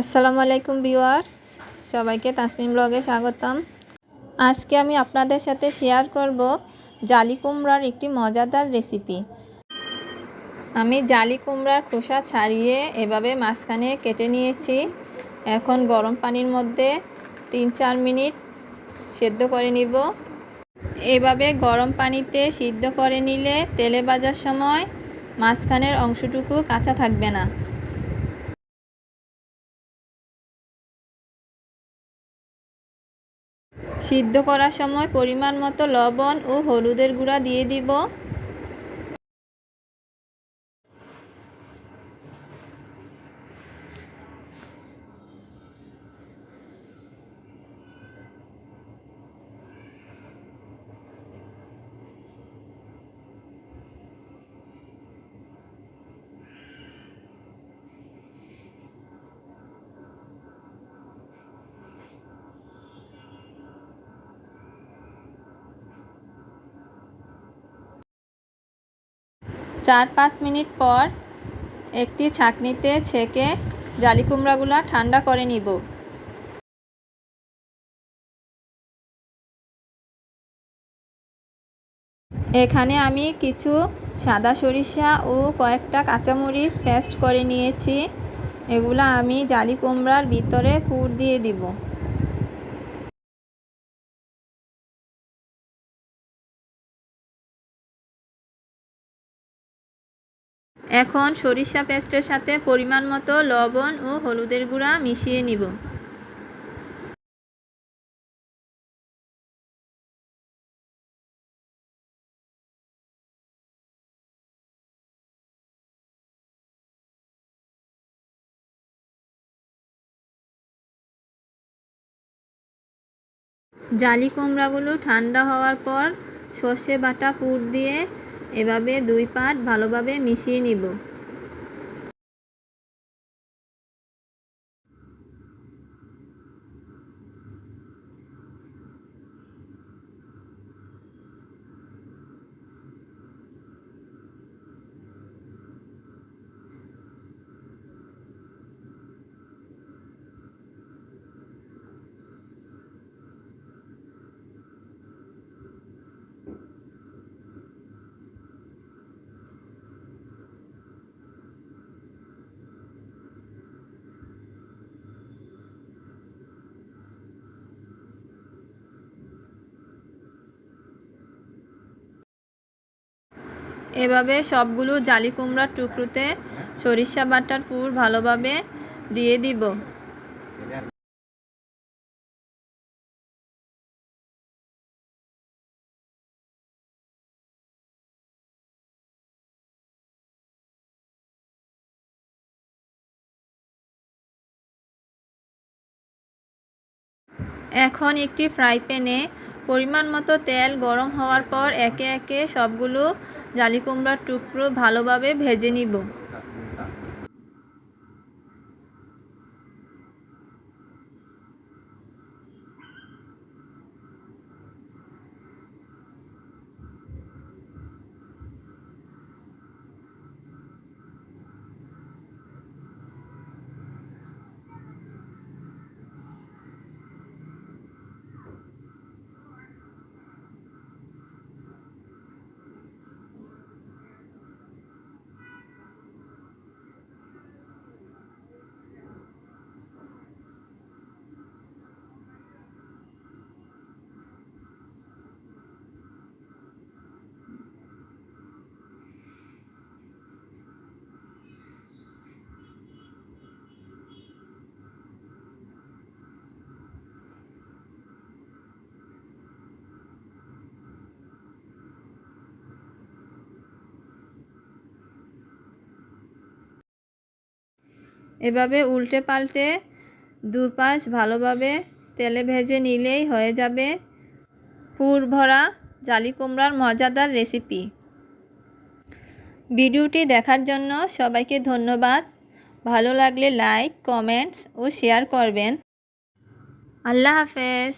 আসসালামু আলাইকুম ভিউয়ার্স। সবাইকে তাসমিম ব্লগে স্বাগতম। আজকে আমি আপনাদের সাথে শেয়ার করব জালি কুমড়ার একটি মজাদার রেসিপি। আমি জালি কুমড়ার খোসা ছাড়িয়ে এভাবে মাঝখানে কেটে নিয়েছি। এখন গরম পানির মধ্যে তিন চার মিনিট সেদ্ধ করে নিব। এভাবে গরম পানিতে সিদ্ধ করে নিলে তেলে ভাজার সময় মাঝখানের অংশটুকু কাঁচা থাকবে না। সিদ্ধ করার সময় পরিমাণ মতো লবণ ও হলুদের গুঁড়া দিয়ে দিব। চার পাঁচ মিনিট পর একটি ছাঁকনিতে ছেঁকে জালি কুমড়াগুলো ঠান্ডা করে নিব। এখানে আমি কিছু সাদা সরিষা ও কয়েকটা কাঁচামরিচ পেস্ট করে নিয়েছি। এগুলো আমি জালি কুমড়ার ভিতরে পুর দিয়ে দিব। এখন সরিষা পেস্টের সাথে পরিমাণ মতো লবণ ও হলুদের গুঁড়া মিশিয়ে নিব। জালি কুমড়াগুলো ঠান্ডা হওয়ার পর সর্ষে বাটা পুর দিয়ে এভাবে দুই পাট ভালোভাবে মিশিয়ে নিব। এভাবে সবগুলো জালি কুমড়ার টুকরোতে সরিষা বাটার পুর ভালোভাবে দিয়ে দিব। এখন একটি ফ্রাই প্যানে পরিমাণ মতো তেল গরম হওয়ার পর একে একে সবগুলো জালি কুমড়ার টুকরো ভালোভাবে ভেজে নিব। এভাবে উল্টে পাল্টে দুপাশ ভালোভাবে তেলে ভেজে নিলেই হয়ে যাবে পুর ভরা জালি কুমড়ার মজাদার রেসিপি। ভিডিওটি দেখার জন্য সবাইকে ধন্যবাদ। ভালো লাগলে লাইক, কমেন্টস ও শেয়ার করবেন। আল্লাহ হাফেজ।